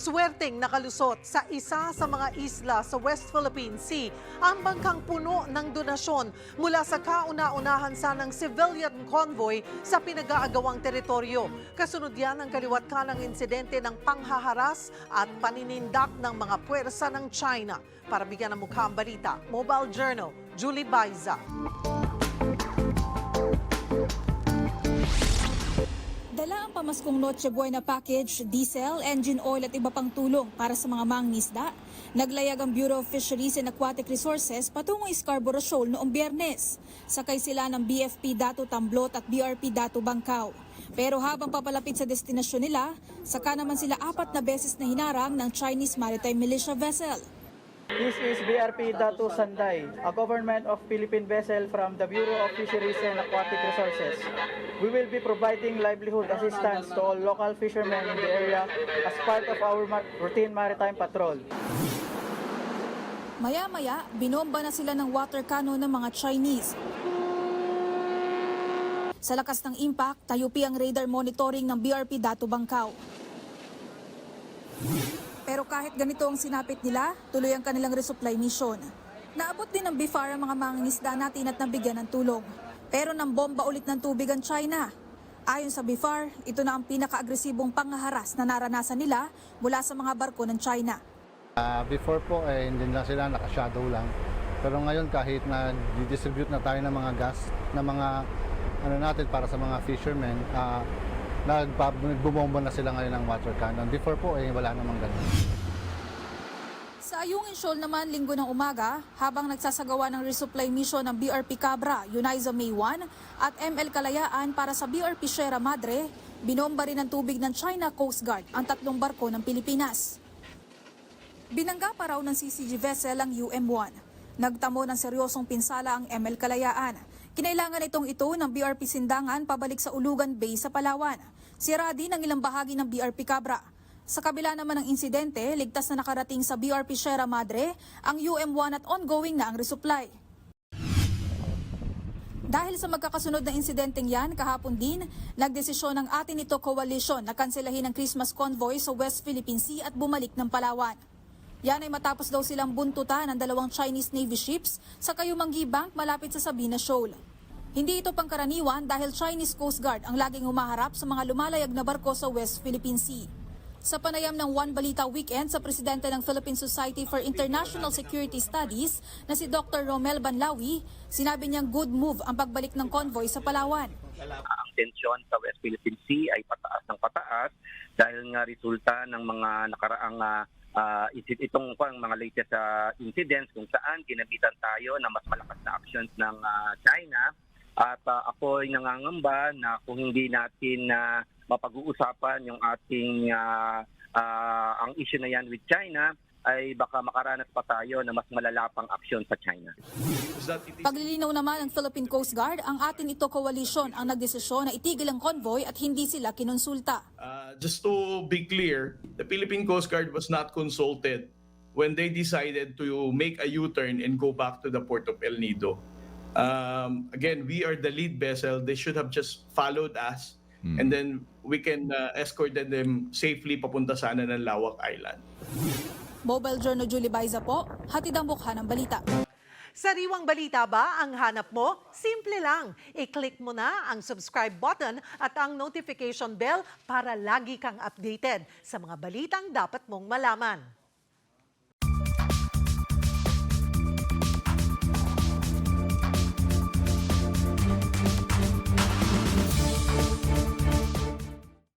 Swerteng nakalusot sa isa sa mga isla sa West Philippine Sea ang bangkang puno ng donasyon mula sa kauna-unahan sanang civilian convoy sa pinag-aagawang teritoryo. Kasunod yan ang kaliwat ka ng insidente ng panghaharas at paninindak ng mga puwersa ng China. Para bigyan ng mukha ang balita, Mobile Journal, Julie Baiza. Pamaskong Noche Buena package, diesel, engine oil at iba pang tulong para sa mga mangingisda. Naglayag ang Bureau of Fisheries and Aquatic Resources patungong Scarborough Shoal noong biyernes. Sakay sila ng BFP Dato Tamblot at BRP Dato Bangkaw. Pero habang papalapit sa destinasyon nila, saka naman sila apat na beses na hinarang ng Chinese Maritime Militia vessel. This is BRP Datu Sanday, a government of Philippine vessel from the Bureau of Fisheries and Aquatic Resources. We will be providing livelihood assistance to all local fishermen in the area as part of our routine maritime patrol. Maya-maya, binomba na sila ng water cannon ng mga Chinese. Sa lakas ng impact, tayupi ang radar monitoring ng BRP Dato Bangkaw. Pero kahit ganito ang sinapit nila, tuloy ang kanilang resupply mission. Naabot din ng BIFAR ang mga mangingisda natin at nabigyan ng tulong. Pero nang bomba ulit ng tubig ang China. Ayon sa BIFAR, ito na ang pinaka-agresibong panghaharas na naranasan nila mula sa mga barko ng China. Ah, before po, eh, hindi lang sila, naka-shadow lang. Pero ngayon kahit na distribute na tayo ng mga gas, ng mga ano natin para sa mga fishermen, ah, nagpa- nagbubomba na sila ngayon ng water cannon. Before po, eh, wala namang ganun. Sa Ayungin Shoal naman linggo ng umaga, habang nagsasagawa ng resupply mission ng BRP Cabra, Uniza May 1 at ML Kalayaan para sa BRP Sierra Madre, binomba rin ng tubig ng China Coast Guard ang tatlong barko ng Pilipinas. Binangga pa raw ng CCG vessel ang UM-1. Nagtamo ng seryosong pinsala ang ML Kalayaan. Kinailangan itong ito ng BRP Sindangan pabalik sa Ulugan Bay sa Palawan. Sira din ang ilang bahagi ng BRP Cabra. Sa kabila naman ng insidente, ligtas na nakarating sa BRP Sierra Madre ang UM-1 at ongoing na ang resupply. Dahil sa magkakasunod na insidenteng yan, kahapon din, nagdesisyon ng atin ito coalition na kanselahin ang Christmas convoy sa West Philippine Sea at bumalik ng Palawan. Yan ay matapos daw silang buntutan ng dalawang Chinese Navy ships sa Kayumanggi Bank malapit sa Sabina Shoal. Hindi ito pangkaraniwan dahil Chinese Coast Guard ang laging humaharap sa mga lumalayag na barko sa West Philippine Sea. Sa panayam ng One Balita Weekend sa presidente ng Philippine Society for International Security Studies na si Dr. Romel Banlawi, sinabi niyang good move ang pagbalik ng convoy sa Palawan. ang tensyon sa West Philippine Sea ay pataas ng pataas dahil nga resulta ng mga nakaraang inci- itong pang mga latest ah, incidents kung saan ginabitan tayo ng mas malakas na actions ng ah, China at ah, ako ay nangangamba na kung hindi natin na mapag-uusapan yung ating ah, ah, ang issue na yan with China ay baka makaranas pa tayo na mas malalapang aksyon sa China. Paglilinaw naman ng Philippine Coast Guard, ang atin ito coalition ang nagdesisyon na itigil ang convoy at hindi sila kinonsulta. Uh, just to be clear, the Philippine Coast Guard was not consulted when they decided to make a U-turn and go back to the port of El Nido. Um, again, we are the lead vessel. They should have just followed us and then we can uh, escort them safely papunta sana ng Lawak Island. Mobile Journal Julie Baiza po, hatid ang mukha ng balita. Sariwang balita ba ang hanap mo? Simple lang. I-click mo na ang subscribe button at ang notification bell para lagi kang updated sa mga balitang dapat mong malaman.